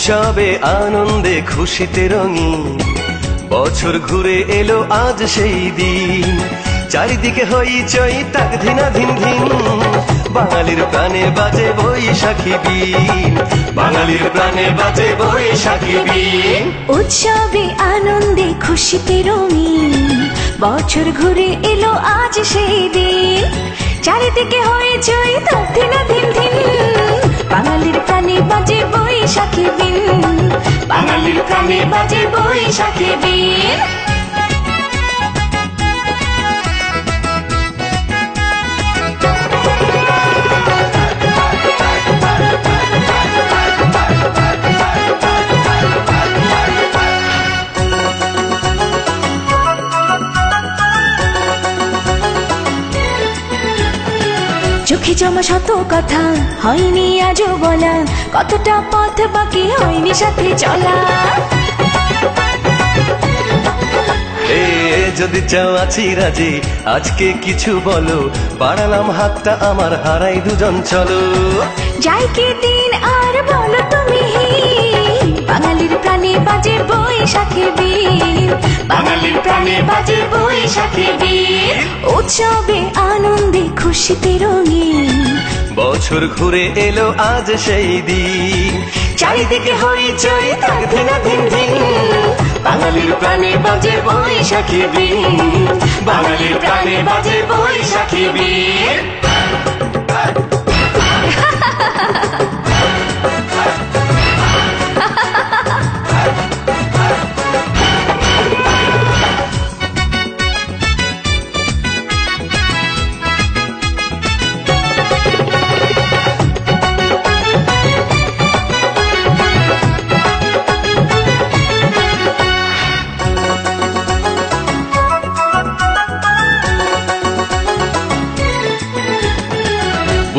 উৎসবে আনন্দে খুশিতে রঙিন। বছর ঘুরে এলো আজ সেই দিন। চারিদিকে হইচই তাক ধিনা ধিন ধিন বাঙালির প্রাণে বাজে বৈশাখী বিন বাঙালির প্রাণে বাজে বৈশাখী বিন উৎসবে আনন্দে খুশিতে রঙিন। বছর ঘুরে এলো আজ সেই দিন। চারিদিকে দিন দিন দিন ধিন প্রাণে বাজে বৈশাখী দিন বাঙালির কানে বাজে বৈশাখী বিন চোখে জমা শত কথা হয়নি আজও বলা। কতটা পথ বাকি হয়নি সাথে চলা। যদি চাও আছি রাজি আজকে কিছু বলো। বাড়ালাম হাতটা আমার হারাই দুজন চলো। যাই কি দিন আর বলো তুমি। বাঙালির প্রাণে বাজে বৈশাখী বীর। বাঙালির প্রাণে বাজে বৈশাখী বীর। উৎসবে আনন্দে খুশিতে রঙিন বছর ঘুরে এলো আজ সেই দিন। চারিদিকে হইচই তাক ধিনা ধিন ধিন বাঙালির প্রাণে বাজে বৈশাখী বীর। বাঙালির প্রাণে বাজে বৈশাখী বীর।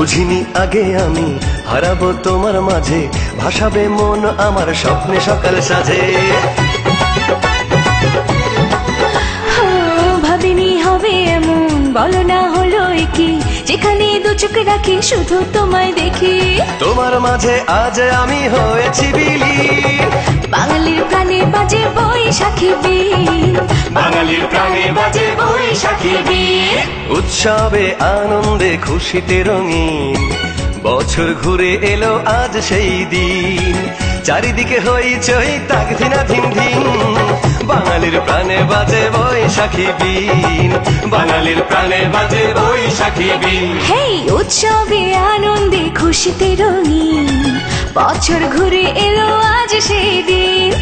বুঝিনি আগে আমি হারাবো তোমার মাঝে ভাসাবে মন আমার স্বপ্নে সকাল সাজে ভাবিনি হবে এমন বলো না হলো কি যেখানে দু চোখ রাখি শুধু তোমায় দেখি। তোমার মাঝে আজ আমি হয়েছি বিলি। বাঙালির প্রাণে বাজে বৈশাখী বাঙালির প্রাণে বাজে বৈশাখী বীর উৎসবে আনন্দে খুশিতে রঙিন। বছর ঘুরে এলো আজ সেই দিন। চারিদিকে হইচই তাক ধিনা ধিন ধিন। বাঙালির প্রাণে বাজে বৈশাখী বিন বাঙালির প্রাণে বাজে বৈশাখী বিন হেই উৎসবে আনন্দে খুশিতে রঙিন। বছর ঘুরে এলো আজ সেই দিন।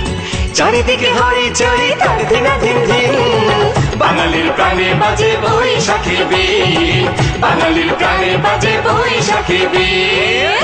চারিদিকে হইচই তাক ধিনা ধিন ধিন। বাঙালির প্রাণে বাজে বৈশাখী বিন বাঙালির প্রাণে বাজে বৈশাখী বিন